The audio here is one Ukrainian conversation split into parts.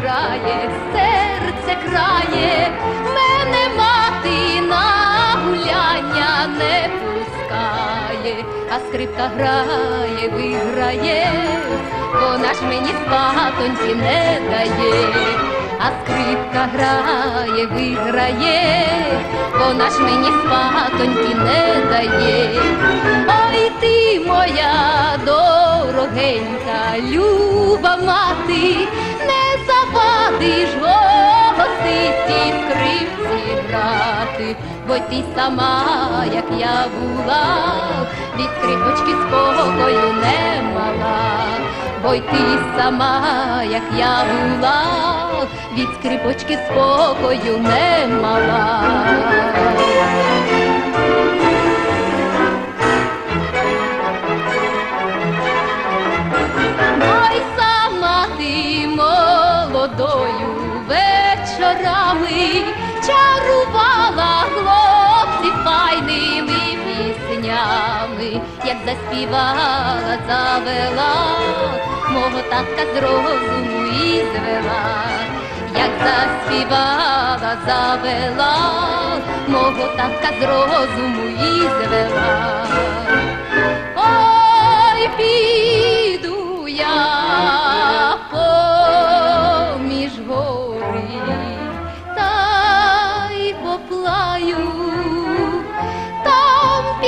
грає, серце крає, мене мати на гуляння не пускає, а скрипка грає, виграє, вона ж мені спатоньки не дає, а скрипка грає, виграє, вона ж мені спатоньки не дає. Ой ти моя дорогенька, люба мати, бо ти сама, як я була, від скрипочки спокою не мала, бо й ти сама, як я була, від скрипочки спокою не мала. Ой, сама ти молодою піснями, як заспівала, завела, мого татка з розуму і звела, як заспівала, завела, мого татка з розуму і звела.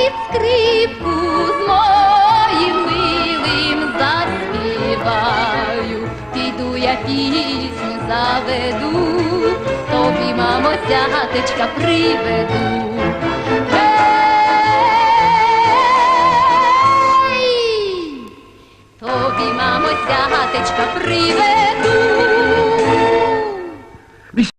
Під скрипку з моїм милим заспіваю, піду я пісню заведу, тобі, мамо, зятечка приведу. Тобі, мамо, зятечка приведу.